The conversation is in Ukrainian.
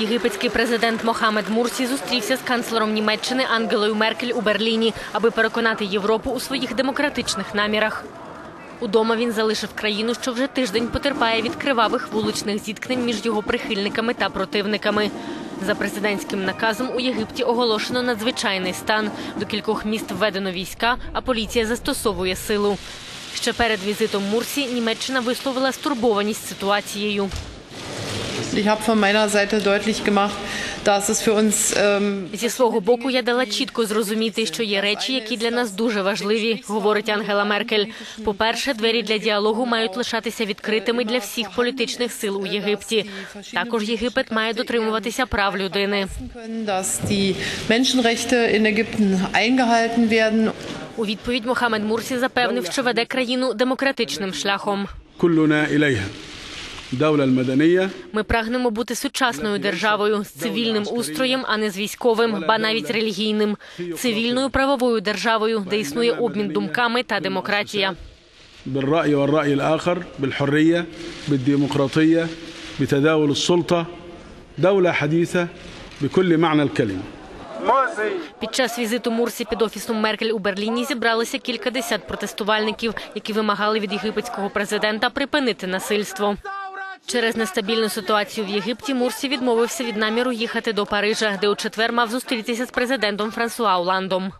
Єгипетський президент Мохамед Мурсі зустрівся з канцлером Німеччини Ангелою Меркель у Берліні, аби переконати Європу у своїх демократичних намірах. Удома він залишив країну, що вже тиждень потерпає від кривавих вуличних зіткнень між його прихильниками та противниками. За президентським наказом у Єгипті оголошено надзвичайний стан. До кількох міст введено війська, а поліція застосовує силу. Ще перед візитом Мурсі Німеччина висловила стурбованість ситуацією. Ich habe von meiner Seite deutlich gemacht, dass es für uns ähm, Зі свого боку я дала чітко зрозуміти, що є речі, які для нас дуже важливі, говорить Ангела Меркель. По-перше, двері для діалогу мають лишатися відкритими для всіх політичних сил у Єгипті. Також Єгипет має дотримуватися прав людини. können, dass die Menschenrechte in Ägypten eingehalten werden. У відповідь Мохамед Мурсі запевнив, що веде країну демократичним шляхом. Ми прагнемо бути сучасною державою з цивільним устроєм, а не з військовим, ба навіть релігійним, цивільною правовою державою, де існує обмін думками та демократія. بالرأي والرأي الآخر بالحرية بالديمقراطية بتداول السلطة دولة حديثة بكل معنى الكلمة Під час візиту Мурсі під офісом Меркель у Берліні зібралися кількадесят протестувальників, які вимагали від єгипетського президента припинити насильство. Через нестабільну ситуацію в Єгипті Мурсі відмовився від наміру їхати до Парижа, де у четвер мав зустрітися з президентом Франсуа Оландом.